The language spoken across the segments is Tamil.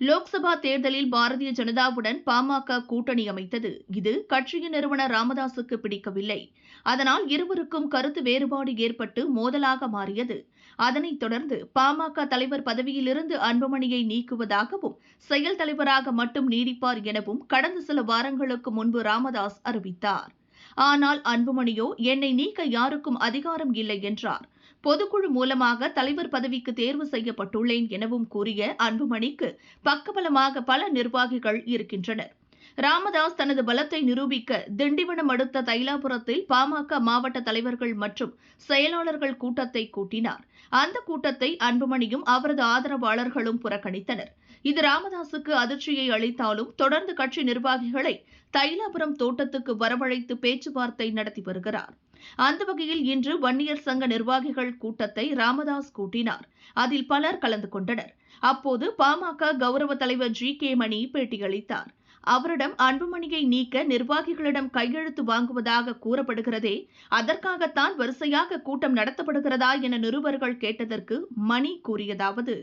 லோக்சபா தேர்தலில் பாரதிய ஜனதாவுடன் பாமக கூட்டணி அமைத்தது. இது கட்சியின் நிறுவனர் ராமதாசுக்கு பிடிக்கவில்லை. அதனால் இருவருக்கும் கருத்து வேறுபாடு ஏற்பட்டு மோதலாக மாறியது. அதனைத் தொடர்ந்து பாமக தலைவர் பதவியிலிருந்து அன்புமணியை நீக்குவதாகவும் செயல் தலைவராக மட்டும் நீடிப்பார் எனவும் கடந்த சில வாரங்களுக்கு முன்பு ராமதாஸ் அறிவித்தார். ஆனால் அன்புமணியோ என்னை நீக்க யாருக்கும் அதிகாரம் இல்லை என்றார். பொதுக்குழு மூலமாக தலைவர் பதவிக்கு தேர்வு செய்யப்பட்டுள்ளேன் எனவும் கூறிய அன்புமணிக்கு பக்கபலமாக பல நிர்வாகிகள் இருக்கின்றனர். ராமதாஸ் தனது பலத்தை நிரூபிக்க திண்டிவனம் அடுத்த தைலாபுரத்தில் பாமக மாவட்ட தலைவர்கள் மற்றும் செயலாளர்கள் கூட்டத்தை கூட்டினார். அந்த கூட்டத்தை அன்புமணியும் அவரது ஆதரவாளர்களும் புறக்கணித்தனர். இது ராமதாசுக்கு அதிர்ச்சியை அளித்தாலும் தொடர்ந்து கட்சி நிர்வாகிகளை தைலாபுரம் தோட்டத்துக்கு வரவழைத்து பேச்சுவார்த்தை நடத்தி வருகிறார். அந்த வகையில் இன்று வன்னியர் சங்க நிர்வாகிகள் கூட்டத்தை ராமதாஸ் கூட்டினார். அதில் பலர் கலந்து கொண்டனர். அப்போது பாமக கௌரவ தலைவர் ஜி கே மணி பேட்டியளித்தார். அவரிடம் அன்புமணியை நீக்க நிர்வாகிகளிடம் கையெழுத்து வாங்குவதாக கூறப்படுகிறதே அதற்காகத்தான் வரிசையாக கூட்டம் நடத்தப்படுகிறதா என நிருபர்கள் கேட்டதற்கு மணி கூறியதாவது.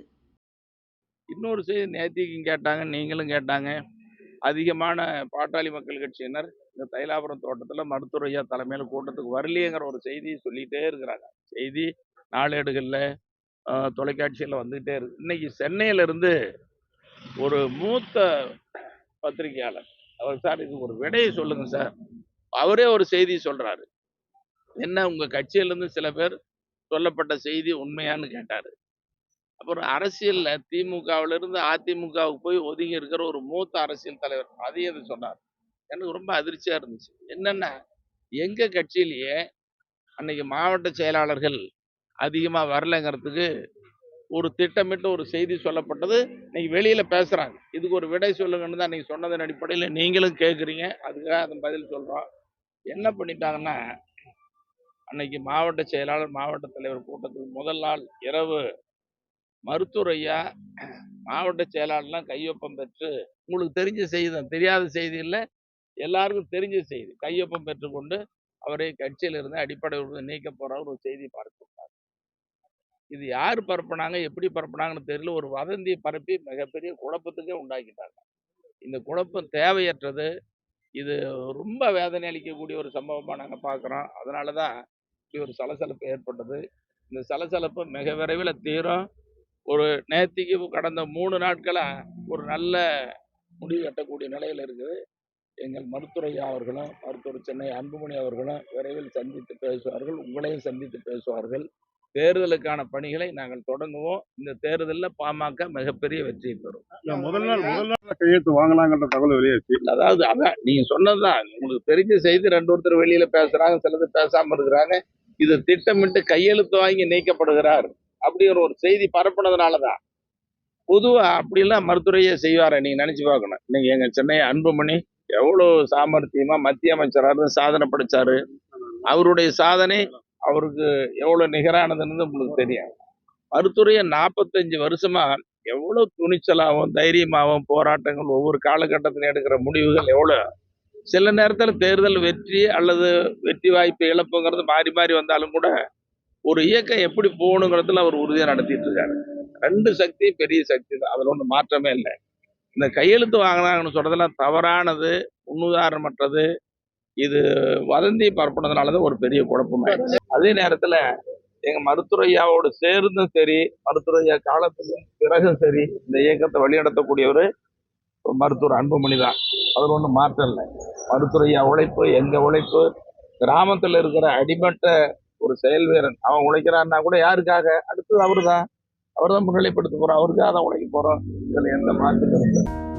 இன்னொரு செய்தி நேத்திக்கும் கேட்டாங்க நீங்களும் கேட்டாங்க. அதிகமான பாட்டாளி மக்கள் கட்சியினர் இந்த தைலாபுரம் தோட்டத்தில் மருத்துவரையா தலைமையில் கூட்டத்துக்கு வரலையேங்கிற ஒரு செய்தியை சொல்லிகிட்டே இருக்கிறாங்க. செய்தி நாளேடுகளில் தொலைக்காட்சியில் வந்துக்கிட்டே இருக்கு. இன்னைக்கு சென்னையிலேருந்து ஒரு மூத்த பத்திரிகையாளர். அவர் சார் இது ஒரு விடையை சொல்லுங்க சார். அவரே ஒரு செய்தி சொல்றாரு. என்ன உங்க கட்சியிலேருந்து சில பேர் சொல்லப்பட்ட செய்தி உண்மையான்னு கேட்டார். அப்புறம் அரசியல்ல திமுகவுல இருந்து அதிமுகவுக்கு போய் ஒதுங்கி இருக்கிற ஒரு மூத்த அரசியல் தலைவர் அதையும் இது சொன்னார். எனக்கு ரொம்ப அதிர்ச்சியா இருந்துச்சு. என்னன்னா எங்க கட்சியிலேயே அன்னைக்கு மாவட்ட செயலாளர்கள் அதிகமாக வரலைங்கிறதுக்கு ஒரு திட்டமிட்டு ஒரு செய்தி சொல்லப்பட்டது. இன்னைக்கு வெளியில பேசுறாங்க. இதுக்கு ஒரு விடை சொல்லுங்கன்னு தான் அன்னைக்கு சொன்னதன் அடிப்படையில் நீங்களும் கேட்குறீங்க அதுக்காக அந்த பதில் சொல்றோம். என்ன பண்ணிட்டாங்கன்னா அன்னைக்கு மாவட்ட செயலாளர் மாவட்ட தலைவர் கூட்டத்துக்கு முதல் நாள் இரவு மருத்துவர் ஐயா மாவட்ட செயலாளர்லாம் கையொப்பம் பெற்று உங்களுக்கு தெரிஞ்ச செய்தி தான். தெரியாத செய்தி இல்லை. எல்லாருக்கும் தெரிஞ்ச செய்தி. கையொப்பம் பெற்றுக்கொண்டு அவரை கட்சியில் இருந்து அடிப்படை நீக்க போற ஒரு செய்தி பார்த்துட்டார் இது யார் பரப்புனாங்க எப்படி பரப்புனாங்கன்னு தெரியல. ஒரு வதந்தியை பரப்பி மிகப்பெரிய குழப்பத்துக்கே உண்டாக்கிட்டாங்க. இந்த குழப்பம் தேவையற்றது. இது ரொம்ப வேதனை அளிக்கக்கூடிய ஒரு சம்பவமாக நாங்கள் பார்க்குறோம். அதனால தான் இப்படி ஒரு சலசலப்பு ஏற்பட்டது. இந்த சலசலப்பு மிக விரைவில் தீரும். ஒரு நேத்திக்கு கடந்த மூணு நாட்களாக ஒரு நல்ல முடிவு கட்டக்கூடிய நிலையில் இருக்குது. எங்கள் மருத்துவரையா அவர்களும் மருத்துவர் சென்னை அன்புமணி அவர்களும் விரைவில் சந்தித்து பேசுவார்கள். உங்களையும் சந்தித்து பேசுவார்கள். தேர்தலுக்கான பணிகளை நாங்கள் தொடங்குவோம். இந்த தேர்தலில் பாமக மிகப்பெரிய வெற்றி பெறும். முதல் நாள் முதல் நாள் கையெழுத்து வாங்கலாங்கிற தகவல் வெளியாச்சு. அதாவது அதான் நீங்க சொன்னதுதான். உங்களுக்கு தெரிஞ்ச செய்தி ரெண்டு ஒருத்தர் வெளியில பேசுறாங்க சிலது பேசாம இருக்கிறாங்க. இது திட்டமிட்டு கையெழுத்து வாங்கி நீக்கப்படுகிறார் அப்படிங்கிற ஒரு செய்தி பரப்புனதுனாலதான். பொதுவா அப்படிலாம் மருத்துவரையே செய்வார நீங்க நினைச்சு பார்க்கணும். இன்னைக்கு எங்க சென்னை அன்புமணி எவ்வளவு சாமர்த்தியமா மத்திய அமைச்சரா இருந்து சாதனை படைச்சாரு. அவருடைய சாதனை அவருக்கு எவ்வளவு நிகரானதுன்னு உங்களுக்கு தெரியும். மருத்துவரையை நாற்பத்தஞ்சு வருஷமா எவ்வளவு துணிச்சலாகவும் தைரியமாகவும் போராட்டங்கள் ஒவ்வொரு காலகட்டத்திலும் எடுக்கிற முடிவுகள் எவ்வளோ சில நேரத்தில் தேர்தல் வெற்றி அல்லது வெற்றி வாய்ப்பு இழப்புங்கிறது மாறி மாறி வந்தாலும் கூட ஒரு இயக்கம் எப்படி போகணுங்கிறதுல அவர் உறுதியாக நடத்திட்டு இருக்காரு. ரெண்டு சக்தி பெரிய சக்தி தான். அதில் ஒன்றும் மாற்றமே இல்லை. இந்த கையெழுத்து வாங்கினாங்கன்னு சொல்றதெல்லாம் தவறானது முன்னுதாரணமற்றது. இது வதந்தி பரப்புனதுனால தான் ஒரு பெரிய குழப்பமாயிடுச்சு. அதே நேரத்தில் எங்க மருத்துவரையாவோடு சேர்ந்தும் சரி மருத்துவரையா காலத்துக்கும் பிறகும் சரி இந்த இயக்கத்தை வழிநடத்தக்கூடியவர் மருத்துவர் அன்புமணி தான் அதில் ஒன்றும் மாற்றம் இல்லை. மருத்துவரையா உழைப்பு எங்க உழைப்பு கிராமத்தில் இருக்கிற அடிமட்ட ஒரு செயல் வீரன். அவன் உழைக்கிறான்னா கூட யாருக்காக? அடுத்தது அவர் தான் அவர் தான் முன்னிலைப்படுத்த போறோம் அவருக்காக தான் உழைக்க போறோம். இதில் எந்த மாற்றம் இல்லை.